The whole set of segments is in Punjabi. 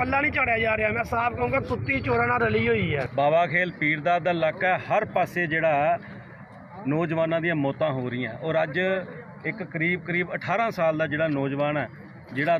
ਪੱਲਾ ਨਹੀਂ ਝਾੜਿਆ ਜਾ ਰਿਹਾ। ਮੈਂ ਸਾਫ਼ ਕਹੂੰਗਾ ਕੁੱਤੀ ਚੋਰਾਂ ਨਾਲ ਰਲੀ ਹੋਈ ਹੈ। ਬਾਬਾ ਖੇਲ ਪੀਰ ਦਾ ਇਲਾਕਾ ਹੈ, ਹਰ ਪਾਸੇ ਜਿਹੜਾ ਨੌਜਵਾਨਾਂ ਦੀਆਂ ਮੌਤਾਂ ਹੋ ਰਹੀਆਂ। ਔਰ ਅੱਜ ਇੱਕ ਕਰੀਬ ਕਰੀਬ 18 ਸਾਲ ਦਾ ਜਿਹੜਾ ਨੌਜਵਾਨ ਹੈ ਜਿਹੜਾ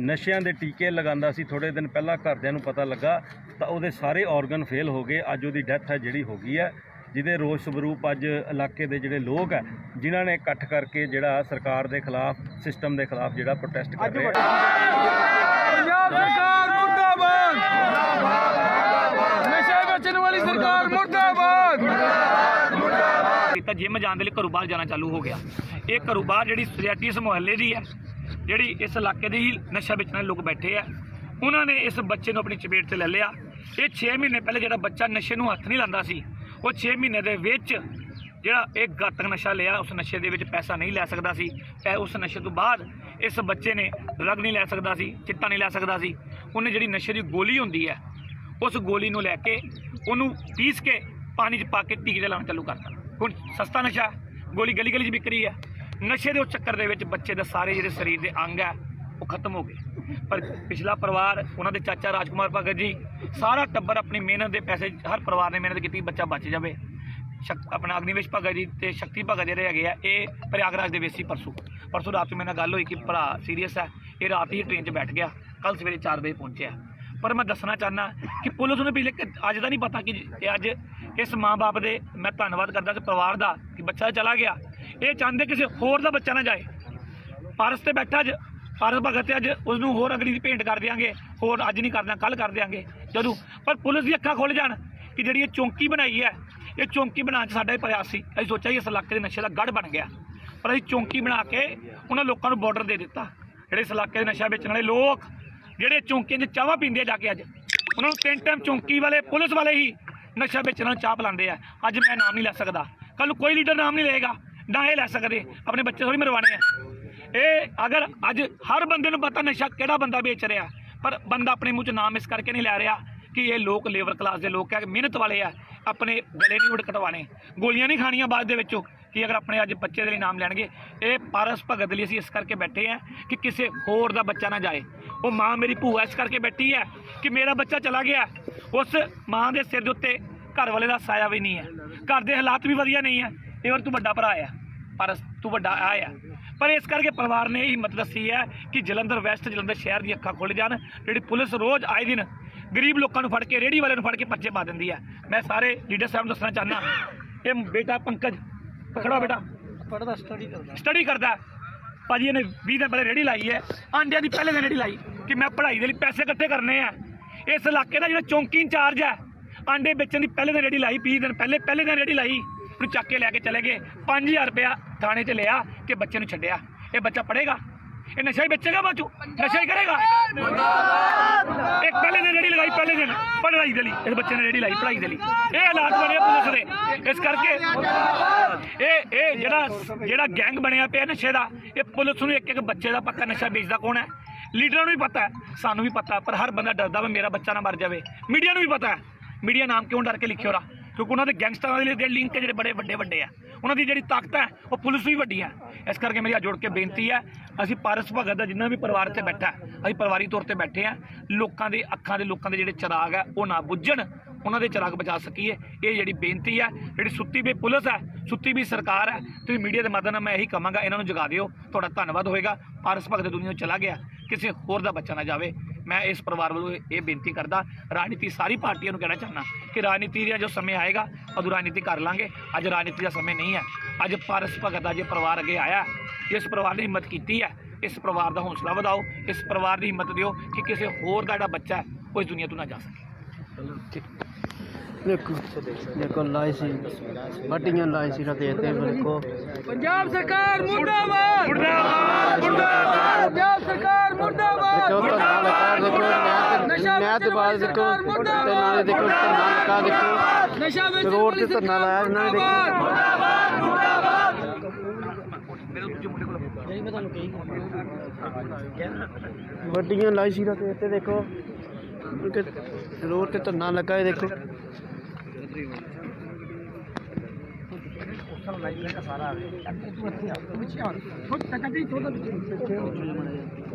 ਨਸ਼ਿਆਂ ਦੇ ਟੀਕੇ ਲਗਾਉਂਦਾ ਸੀ ਥੋੜੇ ਦਿਨ ਪਹਿਲਾਂ ਘਰਦਿਆਂ ਨੂੰ ਪਤਾ ਲੱਗਾ ਤਾਂ ਉਹਦੇ ਸਾਰੇ ਆਰਗਨ ਫੇਲ ਹੋ ਗਏ। ਅੱਜ ਉਹਦੀ ਡੈਥ ਹੈ ਜਿਹੜੀ ਹੋ ਗਈ ਹੈ ਜਿਹਦੇ ਰੋਸ ਸਵਰੂਪ ਅੱਜ ਇਲਾਕੇ ਦੇ ਜਿਹੜੇ ਲੋਕ ਹੈ ਜਿਨ੍ਹਾਂ ਨੇ ਇਕੱਠ ਕਰਕੇ ਜਿਹੜਾ ਸਰਕਾਰ ਦੇ ਖਿਲਾਫ ਸਿਸਟਮ ਦੇ ਖਿਲਾਫ ਜਿਹੜਾ ਪ੍ਰੋਟੈਸਟ ਕਰ ਰਹੇ ਆ ਪੰਜਾਬ ਸਰਕਾਰ ਮੁਰਦਾਬਾਦ ਨਸ਼ਾ ਵੇਚਣ ਵਾਲੀ ਸਰਕਾਰ ਮੁਰਦਾਬਾਦ ਤਾਂ ਜਿਮ ਜਾਣ ਦੇ ਲਈ ਘਰੋਂ ਬਾਹਰ ਜਾਣਾ ਚਾਲੂ ਹੋ ਗਿਆ। ਇਹ ਘਰੋਂ ਬਾਹਰ ਜਿਹੜੀ ਸੁਸਾਇਟੀ ਇਸ ਮੁਹੱਲੇ ਦੀ ਹੈ, ਜਿਹੜੀ ਇਸ ਇਲਾਕੇ ਦੇ ਹੀ ਨਸ਼ਾ ਵੇਚਣ ਲੋਕ ਬੈਠੇ ਆ, ਉਹਨਾਂ ਨੇ ਇਸ ਬੱਚੇ ਨੂੰ ਆਪਣੀ ਚਪੇਟ 'ਚ ਲੈ ਲਿਆ। ਇਹ 6 ਮਹੀਨੇ ਪਹਿਲੇ ਜਿਹੜਾ ਬੱਚਾ ਨਸ਼ੇ ਨੂੰ ਹੱਥ ਨਹੀਂ ਲਾਉਂਦਾ ਸੀ, ਉਹ 6 ਮਹੀਨੇ ਦੇ ਵਿੱਚ ਜਿਹੜਾ ਇਹ ਘਾਤਕ ਨਸ਼ਾ ਲਿਆ, ਉਸ ਨਸ਼ੇ ਦੇ ਵਿੱਚ ਪੈਸਾ ਨਹੀਂ ਲੈ ਸਕਦਾ ਸੀ। ਤੇ ਉਸ ਨਸ਼ੇ ਤੋਂ ਬਾਅਦ ਇਸ ਬੱਚੇ ਨੇ ਡਰੱਗ ਨਹੀਂ ਲੈ ਸਕਦਾ ਸੀ, ਚਿੱਟਾ ਨਹੀਂ ਲੈ ਸਕਦਾ ਸੀ। ਉਹਨੇ ਜਿਹੜੀ ਨਸ਼ੇ ਦੀ ਗੋਲੀ ਹੁੰਦੀ ਹੈ, ਉਸ ਗੋਲੀ ਨੂੰ ਲੈ ਕੇ ਉਹਨੂੰ ਪੀਸ ਕੇ ਪਾਣੀ 'ਚ ਪਾ ਕੇ ਟੀਕੇ ਲਾਉਣਾ ਚਾਲੂ ਕਰਤਾ। ਹੁਣ ਸਸਤਾ ਨਸ਼ਾ, ਗੋਲੀ ਗਲੀ ਗਲੀ 'ਚ ਵਿਕਰੀ ਹੈ। ਨਸ਼ੇ ਦੇ ਉਸ ਚੱਕਰ ਦੇ ਵਿੱਚ ਬੱਚੇ ਦੇ ਸਾਰੇ ਜਿਹੜੇ ਸਰੀਰ ਦੇ ਅੰਗ ਹੈ, ਉਹ ਖਤਮ ਹੋ ਗਏ। ਪਰ ਪਿਛਲਾ ਪਰਿਵਾਰ, ਉਹਨਾਂ ਦੇ ਚਾਚਾ ਰਾਜਕੁਮਾਰ ਭਗਤ ਜੀ, ਸਾਰਾ ਟੱਬਰ ਆਪਣੀ ਮਿਹਨਤ ਦੇ ਪੈਸੇ, ਹਰ ਪਰਿਵਾਰ ਨੇ ਮਿਹਨਤ ਕੀਤੀ, ਬੱਚਾ ਬਚ ਜਾਵੇ। ਸ਼ਕ, ਆਪਣਾ ਅਗਨੀਵੇਸ਼ ਭਗਤ ਜੀ ਤੇ ਸ਼ਕਤੀ ਭਗਤ ਜਿਹੜੇ ਹੈਗੇ ਆ, ਇਹ ਪ੍ਰਯਾਗਰਾਜ ਦੇ ਵੇਸੀ ਪਰਸੋਂ। ਪਰਸੋਂ ਰਾਤ ਨੂੰ ਮੇਰੇ ਨਾਲ ਗੱਲ ਹੋਈ ਕਿ ਭਰਾ ਸੀਰੀਅਸ ਹੈ, ਇਹ ਰਾਤ ਹੀ ਟ੍ਰੇਨ 'ਚ ਬੈਠ ਗਿਆ ਕੱਲ ਸਵੇਰੇ 4 ਵਜੇ ਪਹੁੰਚਿਆ। ਪਰ ਮੈਂ ਦੱਸਣਾ ਚਾਹਨਾ ਕਿ ਪੁਲਿਸ ਨੂੰ ਵੀ ਅੱਜ ਦਾ ਨਹੀਂ ਪਤਾ ਕਿ ਇਹ ਅੱਜ ਇਸ ਮਾਂ-ਬਾਪ ਦੇ ਮੈਂ ਧੰਨਵਾਦ ਕਰਦਾ ਕਿ ਪਰਿਵਾਰ ਦਾ ਕਿ ਬੱਚਾ ਚਲਾ ਗਿਆ। ਇਹ ਚਾਹੁੰਦੇ ਕਿਸੇ ਹੋਰ ਦਾ ਬੱਚਾ ਨਾ ਜਾਏ। ਪਾਰਸ ਤੇ ਬੈਠਾ ਅੱਜ ਪਾਰਸ ਭਗਤ ਤੇ ਅੱਜ ਉਸ ਨੂੰ ਹੋਰ ਅਗਲੀ ਦੀ ਭੇਂਟ ਕਰ ਦਿਆਂਗੇ, ਹੋਰ ਅੱਜ ਨਹੀਂ ਕਰਨਾ ਕੱਲ ਕਰ ਦਿਆਂਗੇ, ਜਦੋਂ। ਪਰ ਪੁਲਿਸ ਦੀ ਅੱਖਾਂ ਖੁੱਲ ਜਾਣ ਕਿ ਜਿਹੜੀ ਇਹ ਚੌਂਕੀ ਬਣਾਈ ਹੈ, ਇਹ ਚੌਂਕੀ ਬਣਾਉਣ 'ਚ ਸਾਡਾ ਹੀ ਪ੍ਰਯਾਸ ਸੀ। ਅਸੀਂ ਸੋਚਿਆ ਕਿ ਇਸ ਇਲਾਕੇ ਦੇ ਨਸ਼ੇ ਦਾ ਗੜ ਬਣ ਗਿਆ। ਪਰ ਅਸੀਂ ਚੌਂਕੀ ਬਣਾ ਕੇ ਉਹਨਾਂ ਲੋਕਾਂ ਨੂੰ ਬਾਰਡਰ ਦੇ ਦਿੱਤਾ। ਜਿਹੜੇ ਇਸ ਇਲਾਕੇ ਦੇ ਨਸ਼ਾ ਵੇਚਣ ਵਾਲੇ ਲੋਕ ਜਿਹੜੇ ਚੌਂਕੀਆਂ 'ਚ ਚਾਹਾਂ ਪੀਂਦੇ ਆ ਜਾ ਕੇ ਅੱਜ, ਉਹਨਾਂ ਨੂੰ ਤਿੰਨ ਟਾਈਮ ਚੌਂਕੀ ਵਾਲੇ, ਪੁਲਿਸ ਵਾਲੇ ਹੀ ਨਸ਼ਾ ਵੇਚਣ ਨੂੰ ਚਾਹ ਪਿਲਾਉਂਦੇ ਆ। ਅੱਜ ਮੈਂ ਨਾਮ ਨਹੀਂ ਲੈ ਸਕਦਾ। ਕੱਲ ਨੂੰ ਕੋਈ ਲੀਡਰ ਨਾਮ ਨਹੀਂ ਲਏਗਾ, ਨਾ ਇਹ ਲੈ ਸਕਦੇ। ਆਪਣੇ ਬੱਚੇ ਥੋੜੀ ਮਰਵਾਣੇ ਆ। ਇਹ ਅਗਰ ਅੱਜ ਹਰ ਬੰਦੇ ਨੂੰ ਪਤਾ ਨਸ਼ਾ ਕਿਹੜਾ ਬੰਦਾ ਵੇਚ ਰਿਹਾ, ਪਰ ਬੰਦਾ ਆਪਣੇ ਮੂੰਹ 'ਚ ਨਾਮ ਇਸ ਕਰਕੇ ਨਹੀਂ ਲੈ ਰਿਹਾ ਕਿ ਇਹ ਲੋਕ ਲੇਬਰ ਕਲਾਸ ਦੇ ਲੋਕ ਆ, ਮਿਹਨਤ ਵਾਲੇ ਆ, ਆਪਣੇ ਗਲੇ ਨਹੀਂ ਉੜ ਗੋਲੀਆਂ ਨਹੀਂ ਖਾਣੀਆਂ ਬਾਅਦ ਦੇ ਵਿੱਚੋਂ ਕਿ ਅਗਰ ਆਪਣੇ ਅੱਜ ਬੱਚੇ ਦੇ ਲਈ ਨਾਮ ਲੈਣਗੇ। ਇਹ ਪਾਰਸ ਭਗਤ ਲਈ ਅਸੀਂ ਇਸ ਕਰਕੇ ਬੈਠੇ ਆ ਕਿ ਕਿਸੇ ਹੋਰ ਦਾ ਬੱਚਾ ਨਾ ਜਾਏ। ਉਹ ਮਾਂ ਮੇਰੀ ਭੂਆ ਇਸ ਕਰਕੇ ਬੈਠੀ ਹੈ ਕਿ ਮੇਰਾ ਬੱਚਾ ਚਲਾ ਗਿਆ। ਉਸ ਮਾਂ ਦੇ ਸਿਰ ਦੇ ਉੱਤੇ ਘਰ ਵਾਲੇ ਦਾ ਸਾਇਆ ਵੀ ਨਹੀਂ ਹੈ। ਘਰ ਦੇ ਹਾਲਾਤ ਵੀ ਵਧੀਆ ਨਹੀਂ ਹੈ। ਇਹ ਹੋਰ ਤੂੰ ਵੱਡਾ ਭਰਾ ਆ ਪਰ ਤੂੰ ਵੱਡਾ ਆਇਆ। ਪਰ ਇਸ ਕਰਕੇ ਪਰਿਵਾਰ ਨੇ ਇਹ ਹਿੰਮਤ ਦੱਸੀ ਹੈ ਕਿ ਜਲੰਧਰ ਵੈਸਟ ਜਲੰਧਰ ਸ਼ਹਿਰ ਦੀਆਂ ਅੱਖਾਂ ਖੁੱਲ ਜਾਣ। ਜਿਹੜੀ ਪੁਲਿਸ ਰੋਜ਼ ਆਏ ਦਿਨ ਗਰੀਬ ਲੋਕਾਂ ਨੂੰ ਫੜ ਕੇ ਰੇੜੀ ਵਾਲਿਆਂ ਨੂੰ ਫੜ ਕੇ ਪਰਚੇ ਪਾ ਦਿੰਦੀ ਹੈ। ਮੈਂ ਸਾਰੇ ਲੀਡਰ ਸਾਹਿਬ ਨੂੰ ਦੱਸਣਾ ਚਾਹੁੰਦਾ ਇਹ ਬੇਟਾ ਪੰਕਜ ਪਕੜੋ ਬੇਟਾ। ਪੜਦਾ ਸਟੱਡੀ ਕਰਦਾ। ਸਟੱਡੀ ਕਰਦਾ। ਭਾਜੀ ਇਹਨੇ 20 ਦਿਨ ਪਹਿਲੇ ਰੇੜੀ ਲਾਈ ਹੈ, ਆਂਡਿਆਂ ਦੀ ਪਹਿਲੇ ਦਿਨ ਰੇੜੀ ਲਾਈ ਕਿ ਮੈਂ ਪੜ੍ਹਾਈ ਦੇ ਲਈ ਪੈਸੇ ਇਕੱਠੇ ਕਰਨੇ ਆ। ਇਸ ਇਲਾਕੇ ਦਾ ਜਿਹੜਾ ਚੌਂਕੀ ਇੰਚਾਰਜ ਹੈ, ਆਂਡੇ ਵੇਚਣ ਦੀ ਪਹਿਲੇ ਦਿਨ ਰੇੜੀ ਲਾਈ 20 ਦਿਨ ਪਹਿਲੇ ਪਹਿਲੇ ਦਿਨ ਰੇੜੀ ਲਾਈ, ਉਹਨੂੰ ਚੱਕ ਕੇ ਲੈ ਕੇ ਚਲੇ ਗਏ। 5000 ਰੁਪਇਆ ਥਾਣੇ 'ਚ ਲਿਆ ਕਿ ਬੱਚੇ ਨੂੰ ਛੱਡਿਆ। ਇਹ ਬੱਚਾ ਪੜ੍ਹੇਗਾ। ਇਹ ਨਸ਼ਾ ਹੀ ਵੇਚੇਗਾ ਬਾਚੂ ਨਸ਼ਾ ਹੀ ਕਰੇਗਾ। ਇੱਕ ਪਹਿਲੇ ਦਿਨ ਰੇੜੀ ਲਗਾਈ, ਪਹਿਲੇ ਦਿਨ ਪੜ੍ਹਾਈ ਦੇ ਲਈ। ਇਸ ਬੱਚੇ ਨੇ ਰੇੜੀ ਲਾਈ, ਪੜ੍ਹਾਈ ਦੇ ਲਈ। ਇਹ ਹਾਲਾਤ ਬਣੇ ਪੁਲਿਸ ਦੇ। ਇਸ ਕਰਕੇ ਇਹ ਇਹ ਜਿਹੜਾ ਜਿਹੜਾ ਗੈਂਗ ਬਣਿਆ ਪਿਆ ਨਸ਼ੇ ਦਾ, ਇਹ ਪੁਲਿਸ ਨੂੰ ਇੱਕ ਇੱਕ ਬੱਚੇ ਦਾ ਪੱਕਾ ਨਸ਼ਾ ਵੇਚਦਾ ਕੌਣ ਹੈ? ਲੀਡਰਾਂ ਨੂੰ ਵੀ ਪਤਾ ਹੈ, ਸਾਨੂੰ ਵੀ ਪਤਾ ਪਰ ਹਰ ਬੰਦਾ ਡਰਦਾ ਵਾ ਮੇਰਾ ਬੱਚਾ ਨਾ ਮਰ ਜਾਵੇ। ਮੀਡੀਆ ਨੂੰ ਵੀ ਪਤਾ ਹੈ। ਮੀਡੀਆ ਨਾਮ ਕਿਉਂ ਡਰ ਕੇ ਲਿਖਿਓ ਰਾ ਕਿਉਂਕਿ ਉਹਨਾਂ ਦੇ ਗੈਂਗਸਟਰਾਂ ਦੇ ਜਿਹੜੇ ਲਿੰਕ ਜਿਹੜੇ ਬੜੇ ਵੱਡੇ ਵੱਡੇ ਆ। ਉਹਨਾਂ ਦੀ ਜਿਹੜੀ ਤਾਕਤ ਹੈ, ਉਹ ਪੁਲਿਸ ਵੀ ਵੱਡੀ ਹੈ। ਇਸ ਕਰਕੇ ਮੇਰੀ ਹੱਥ ਜੋੜ ਕੇ ਬੇਨਤੀ ਹੈ, ਅਸੀਂ ਪਾਰਸ ਭਗਤ ਦਾ ਜਿੰਨਾ ਵੀ ਪਰਿਵਾਰ 'ਤੇ ਬੈਠਾ ਅਸੀਂ ਪਰਿਵਾਰੀ ਤੌਰ ਤੇ ਬੈਠੇ ਆ ਲੋਕਾਂ ਦੇ ਅੱਖਾਂ ਦੇ, ਲੋਕਾਂ ਦੇ ਜਿਹੜੇ ਚਿਰਾਗ ਹੈ, ਉਹ ਨਾ ਬੁੱਝਣ, ਉਹਨਾਂ ਦੇ ਚਿਰਾਗ ਬਚਾ ਸਕੀਏ। ਇਹ ਜਿਹੜੀ ਬੇਨਤੀ ਹੈ, ਜਿਹੜੀ ਸੁੱਤੀ ਵੀ ਪੁਲਿਸ ਹੈ, ਸੁੱਤੀ ਵੀ ਸਰਕਾਰ ਹੈ, ਤੁਸੀਂ ਮੀਡੀਆ ਦੇ ਮਾਧਿਅਮ ਨਾਲ ਮੈਂ ਇਹੀ ਕਹਾਂਗਾ, ਇਹਨਾਂ ਨੂੰ ਜਗਾ ਦਿਓ। ਤੁਹਾਡਾ ਧੰਨਵਾਦ ਹੋਏਗਾ, ਪਾਰਸ ਭਗਤ ਦੁਨੀਆ ਤੋਂ ਚਲਾ ਗਿਆ, ਕਿਸੇ ਹੋਰ ਦਾ ਬੱਚਾ ਨਾ ਜਾਵੇ। ਮੈਂ ਇਸ ਪਰਿਵਾਰ ਵੱਲੋਂ ਇਹ ਬੇਨਤੀ ਕਰਦਾ ਰਾਜਨੀਤੀ ਸਾਰੀ ਪਾਰਟੀਆਂ ਨੂੰ ਕਹਿਣਾ ਚਾਹੁੰਦਾ ਕਿ ਰਾਜਨੀਤੀ ਦਾ ਜੋ ਸਮੇਂ ਆਏਗਾ ਉਦੋਂ ਰਾਜਨੀਤੀ ਕਰ ਲਾਂਗੇ। ਅੱਜ ਰਾਜਨੀਤੀ ਦਾ ਸਮੇਂ ਨਹੀਂ ਹੈ। ਅੱਜ ਪਾਰਸ ਭਗਤ ਦਾ ਜੇ ਪਰਿਵਾਰ ਅੱਗੇ ਆਇਆ ਇਸ ਪਰਿਵਾਰ ਨੇ ਹਿੰਮਤ ਕੀਤੀ ਹੈ। ਇਸ ਪਰਿਵਾਰ ਦਾ ਹੌਸਲਾ ਵਧਾਓ। ਇਸ ਪਰਿਵਾਰ ਦੀ ਹਿੰਮਤ ਦਿਓ ਕਿ ਕਿਸੇ ਹੋਰ ਦਾ ਜਿਹੜਾ ਬੱਚਾ ਹੈ ਉਹ ਇਸ ਦੁਨੀਆ ਤੋਂ ਨਾ ਜਾ ਸਕੇ। ਦੇਖੋ ਦੇਖੋ ਲਾਈ ਸੀ। ਵੱਡੀਆਂ ਲਾਈ ਸੀ ਦੇਤੇ ਬਿਲਕੋ ਪੰਜਾਬ ਸਰਕਾਰ ਮੁਰਦਾਬਾਦ! ਮੁਰਦਾਬਾਦ ਮੁਰਦਾਬਾਦ! ਪੰਜਾਬ ਸਰਕਾਰ ਮੁਰਦਾਬਾਦ! ਦੇਖੋ ਧਰਨਾ ਲੱਗਾ ਦੇਖੋ ਨਹਿਰ ਦੇ ਬਾਅਦ ਦੇਖੋ ਤੇ ਨਾਲੇ ਦੇਖੋ ਧਰਨਾ ਲੱਗਾ ਦੇਖੋ। ਰੋਡ ਤੇ ਧਰਨਾ ਲਾਇਆ ਇਹਨਾਂ ਨੇ ਦੇਖੋ। ਵੱਡੀਆਂ ਲਾਈ ਸੀ ਤੇ ਇੱਥੇ ਦੇਖੋ ਕਿ ਰੋਡ ਤੇ ਧਰਨਾ ਲੱਗਾ ਹੈ ਦੇਖੋ।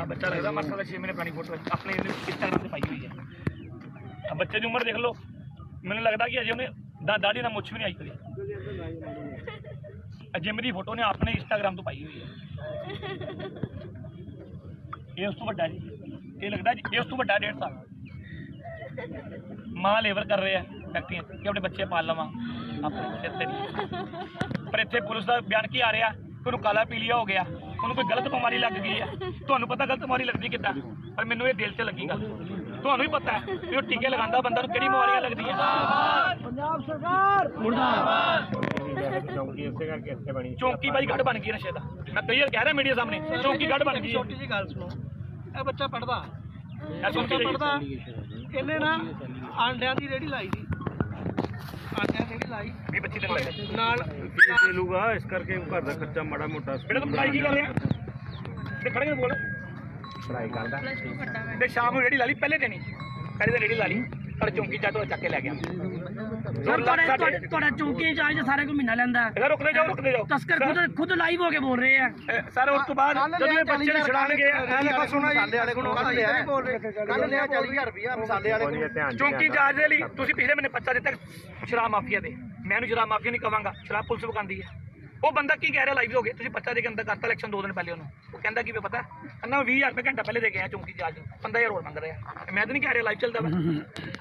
ਆ ਬੱਚਾ ਲੱਗਦਾ ਮਰਸਾ ਦਾ 6 ਮਹੀਨੇ ਪੁਰਾਣੀ ਫੋਟੋ ਆਪਣੇ ਇੰਸਟਾਗ੍ਰਾਮ ਤੇ ਪਾਈ ਹੋਈ ਹੈ? ਆ ਬੱਚੇ ਦੀ ਉਮਰ ਦੇਖ ਲਓ। ਮੈਨੂੰ ਲੱਗਦਾ ਕਿ ਅਜੇ ਉਹਨੇ ਦਾ ਦਾੜੀ ਨਾਲ ਮੁੱਛ ਵੀ ਨਹੀਂ ਆਈ ਕਦੀ। ਅਜੇ ਮੇਰੀ ਫੋਟੋ ਨੇ ਆਪਣੇ ਇੰਸਟਾਗ੍ਰਾਮ ਤੋਂ ਪਾਈ ਹੋਈ ਹੈ। ਇਹ ਉਸ ਤੋਂ ਵੱਡਾ ਜੀ। ਇਹ ਲੱਗਦਾ ਜੀ? ਇਹ ਉਸ ਤੋਂ ਵੱਡਾ ਡੇਢ ਸਾਲ। ਮਾਂ ਲੇਬਰ ਕਰ ਰਹੇ ਆ ਫੈਕਟਰੀਆਂ ਕਿ ਆਪਣੇ ਬੱਚੇ ਪਾਲ ਲਵਾਂ। ਆਪਣੇ ਸਿਰ ਤੇ ਨਹੀਂ। ਪਰ ਇੱਥੇ ਪੁਲਿਸ ਦਾ ਬਿਆਨ ਕੀ ਆ ਰਿਹਾ? ਕਿ ਉਹਨੂੰ ਕਾਲਾ ਪੀਲੀਆ ਹੋ ਗਿਆ। ਉਹਨੂੰ ਕੋਈ ਗਲਤ ਬਿਮਾਰੀ ਲੱਗ ਗਈ ਹੈ ਤੁਹਾਨੂੰ ਪਤਾ ਗਲਤ ਬਿਮਾਰੀ ਲੱਗਦੀ ਕਿੱਦਾਂ? ਪਰ ਮੈਨੂੰ ਇਹ ਦਿਲ 'ਚ ਲੱਗੀ ਗੱਲ। ਤੁਹਾਨੂੰ ਵੀ ਪਤਾ ਹੈ ਕਿ ਉਹ ਟੀਕੇ ਲਗਾਉਂਦਾ ਬੰਦਾ ਨੂੰ ਕਿਹੜੀ ਬਿਮਾਰੀਆਂ ਲੱਗਦੀਆਂ। ਚੌਂਕੀ ਬਾਈ ਗੜ ਬਣ। ਗਈ ਨਸ਼ੇ ਦਾ। ਮੈਂ ਕਈ ਵਾਰ ਕਹਿ ਰਿਹਾ ਮੀਡੀਆ ਸਾਹਮਣੇ ਚੌਂਕੀ ਗੜ ਬਣ ਗਈ। ਛੋਟੀ ਜੀ ਗੱਲ ਸੁਣੋ। ਇਹ ਬੱਚਾ ਪੜਦਾ ਕੇ ਪੜਦਾ ਇਹਨੇ ਨਾ ਆਂਡਿਆਂ ਦੀ ਰੇੜੀ ਲਾਈ ਸੀ। ਆਂਡਿਆਂ ਦੀ ਰੇੜੀ ਲਾਈ। ਵੀ 25 ਦਿਨ ਲੱਗੇ ਨਾਲ ਦੇ ਲੂਗਾ ਇਸ ਕਰਕੇ ਘਰ ਦਾ ਖਰਚਾ ਮਾੜਾ ਮੋਟਾ ਬੇਟਾ ਤੂੰ ਪੜਾਈ ਕੀ ਕਰ ਰਿਹਾ ਤੇ ਖੜੇ ਕੇ ਬੋਲ। ਪੜਾਈ ਕਰਦਾ। ਤੇ ਸ਼ਾਮ ਨੂੰ ਰੇੜੀ ਲਾ ਲਈ ਪਹਿਲੇ ਦਿਨ ਹੀ। ਪਹਿਲੇ ਦਿਨ ਰੇੜੀ ਲਾ ਲਈ ਪਰ ਚੌਂਕੀ ਚਾਟੋ ਚੱਕ ਕੇ ਲੈ ਗਿਆ। ਸਰ ਤੁਹਾਡੇ ਤੁਹਾਡੇ- ਚੌਂਕੀ ਇੰਚਾਰਜ ਸਾਰੇ ਕੋ ਮਹੀਨਾ ਲੈਂਦਾ। ਇਹਦਾ ਰੁਕਦੇ ਜਾਓ ਰੁਕਦੇ ਜਾਓ। ਤਸਕਰ ਖੁਦ ਖੁਦ ਲਾਈਵ ਹੋ ਕੇ ਬੋਲ ਰਹੇ ਆ। ਸਰ ਉਸ ਤੋਂ ਬਾਅਦ ਜਦੋਂ ਇਹ ਬੱਚੇ ਨੂੰ ਮਸਾਲੇ ਵਾਲੇ ਕੋਲ ਕੱਲ ਲਿਆ। ਬੋਲ ਰਹੇ ਕੱਲ ਲਿਆ 40000 ਰੁਪਇਆ ਮਸਾਲੇ ਵਾਲੇ ਕੋਲ। ਚੌਂਕੀ ਚਾਰਜ ਦੇ ਲਈ ਤੁਸੀਂ ਪਿਛਲੇ ਮਹੀਨੇ ਪੱਚਾ ਦਿੱਤਾ ਸ਼ਰਾਬ ਮਾਫੀਆ ਦੇ। ਮੈਂ ਇਹਨੂੰ ਸ਼ਰਾਬ ਮਾਫੀਆ ਨਹੀਂ ਕਵਾਂਗਾ। ਸ਼ਰਾਬ ਪੁਲਿਸ ਵਿਕਾਉਂਦੀ ਹੈ। ਉਹ ਬੰਦਾ ਕੀ ਕਹਿ ਰਿਹਾ ਲਾਈਵ ਹੋ ਗਏ ਤੁਸੀਂ ਪੱਚਾ ਦੇ ਕੇ ਅੰਦਰ ਕਰਤਾ ਇਲੈਕਸ਼ਨ ਦੋ ਦਿਨ ਪਹਿਲੇ ਉਹਨੂੰ। ਉਹ ਕਹਿੰਦਾ ਕੀ ਵੀ ਪਤਾ? ਕਹਿੰਦਾ ਮੈਂ 20000 ਰੁਪਏ ਘੰਟਾ ਪਹਿਲੇ ਦੇ ਕੇ ਆਇਆ ਚੌਂਕੀ ਚਾਰਜ ਨੂੰ। 15000 ਹੋਰ ਮੰਗ ਰਿਹਾ। ਮੈਂ ਤਾਂ ਨਹੀਂ ਕਹਿ ਰਿਹਾ ਲਾਈਵ ਚੱਲਦਾ ਵਾ।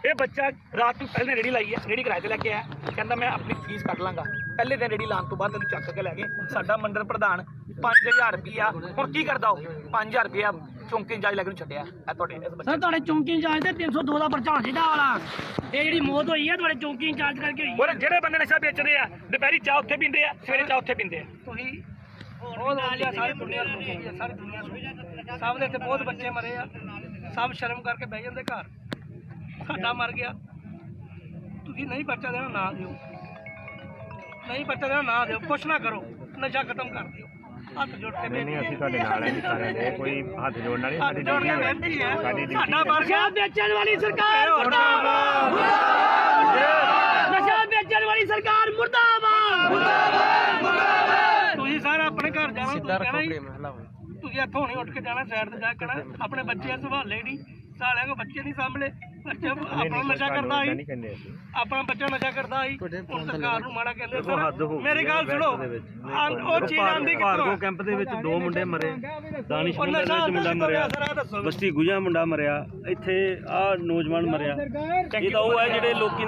ਇਹ ਬੱਚਾ ਰਾਤ ਨੂੰ ਪਹਿਲੇ ਰੇੜੀ ਲਾਈ ਹੈ, ਰੇੜੀ ਕਿਰਾਏ ਤੇ ਲੈ ਕੇ ਆਇਆ। ਕਹਿੰਦਾ ਮੈਂ ਆਪਣੀ ਫੀਸ ਕੱਢ ਲਾਂਗਾ। ਪਹਿਲੇ ਦਿਨ ਰੇੜੀ ਲਾਉਣ ਤੋਂ ਬਾਅਦ ਇਹਨੂੰ ਚੱਕ ਕੇ ਲੈ ਗਏ। ਸਾਡਾ ਮੰਡਲ ਪ੍ਰਧਾਨ 5000 ਰੁਪਿਆ ਹੁਣ ਕੀ ਕਰਦਾ ਉਹ? 5000 ਰੁਪਇਆ ਚੌਂਕੀ ਚਾਰਜ ਲੈ ਕੇ ਨੂੰ ਛੱਡਿਆ। ਇਹ ਤੁਹਾਡੇ ਇਸ ਬੱਚੇ ਸਰ ਤੁਹਾਡੇ ਚੌਂਕੀ ਇੰਚਾਰਜ ਤੇ 302 ਦਾ ਪਰਚਾ ਹੋਣਾ ਚਾਹੀਦਾ ਵਾਲਾ ਇਹ ਜਿਹੜੀ ਮੌਤ ਹੋਈ ਹੈ ਤੁਹਾਡੇ ਚੌਂਕੀ ਇੰਚਾਰਜ ਕਰਕੇ ਹੋਈ ਔਰ ਜਿਹੜੇ ਬੰਦੇ ਨਸ਼ਾ ਵੇਚਦੇ ਆ ਦੁਪਹਿਰੀ ਚਾਹ ਉੱਥੇ ਪੀਂਦੇ ਆ ਸਵੇਰੇ ਚਾਹ ਉੱਥੇ ਪੀਂਦੇ ਆ। ਤੁਸੀਂ ਬਹੁਤ ਵਧੀਆ ਸਾਰੀ ਦੁਨੀਆ ਸੁਣੀ ਹੈ ਸਾਰੀ ਦੁਨੀਆ ਸੁਣੀ। ਸਭ ਦੇ ਇੱਥੇ ਬਹੁਤ ਬੱਚੇ ਮਰੇ ਆ। ਸਭ ਸ਼ਰਮ ਕਰਕੇ ਬਹਿ ਜਾਂਦੇ ਘਰ। ਸਾਡਾ ਮਰ ਗਿਆ। ਤੁਸੀਂ ਨਹੀਂ ਬੱਚਾ ਦੇਣਾ ਨਾ ਦਿਓ। ਨਹੀਂ ਬੱਚਾ ਦੇਣਾ ਨਾ ਦਿਓ। ਕੁਛ ਨਾ ਕਰੋ। ਨਸ਼ਾ ਖਤਮ ਕਰ ਦਿਓ। ਹੱਥ ਜੋੜ ਕੇ ਨਹੀਂ ਅਸੀਂ ਤੁਹਾਡੇ ਨਾਲ ਹੈ ਸਾਰਿਆਂ ਦੇ। ਕੋਈ ਹੱਥ ਜੋੜਨਾ ਨਹੀਂ ਹੱਥ ਜੋੜ ਕੇ ਬੇਨਤੀ ਹੈ। ਸਾਡਾ ਮਰ ਗਿਆ ਨਸ਼ਾ ਵੇਚਣ ਵਾਲੀ ਸਰਕਾਰ ਮੁਰਦਾਬਾਦ। ਨਸ਼ਾ ਵੇਚਣ ਵਾਲੀ ਸਰਕਾਰ ਮੁਰਦਾਬਾਦ। ਤੁਸੀਂ ਸਾਰਾ ਆਪਣੇ ਘਰ ਜਾਣਾ ਤੁਸੀਂ ਕਹਿਣਾ ਤੁਸੀਂ ਇੱਥੋਂ ਨਹੀਂ ਉੱਠ ਕੇ ਜਾਣਾ ਸਾਈਡ ਤੇ ਜਾ ਕੇ ਕਹਿਣਾ ਆਪਣੇ ਬੱਚੇ ਸੰਭਾਲੇ ਨਹੀਂ ਸਾਲਿਆਂ ਕੋ ਬੱਚੇ ਨਹੀਂ ਸਾਂਭਲੇ। ਬੱਚੇ ਆਪਣਾ ਨਸ਼ਾ ਕਰਦਾ ਸੀ। ਆਪਣਾ ਬੱਚਾ ਨਸ਼ਾ ਕਰਦਾ ਸੀ। ਹੁਣ ਸਰਕਾਰ ਨੂੰ ਮਾੜਾ ਕਹਿੰਦੇ ਸਰ ਮੇਰੀ ਗੱਲ ਸੁਣੋ। ਆਂ- ਉਹ ਚੀਜ਼ ਆਂਦੀ ਭਾਰਗੋ ਕਿੱਥੋਂ ਕੈਂਪ ਦੇ ਵਿੱਚ ਦੋ ਮੁੰਡੇ ਮਰੇ ਦਾਨਿਸ਼ ਉਹ ਮੁੰਡਾ ਦੇ ਨਸ਼ਾ ਵਿੱਚ ਮੁੰਡਾ ਮਰਿਆ ਸਰ ਇਹ ਦੱਸੋ। ਬਸਤੀ ਗੁਜਾ ਮੁੰਡਾ ਮਰਿਆ ਇੱਥੇ ਆ ਨੌਜਵਾਨ ਮਰਿਆ। ਇਹ ਤਾਂ ਉਹ ਹੈ ਜਿਹੜੇ ਲੋਕੀ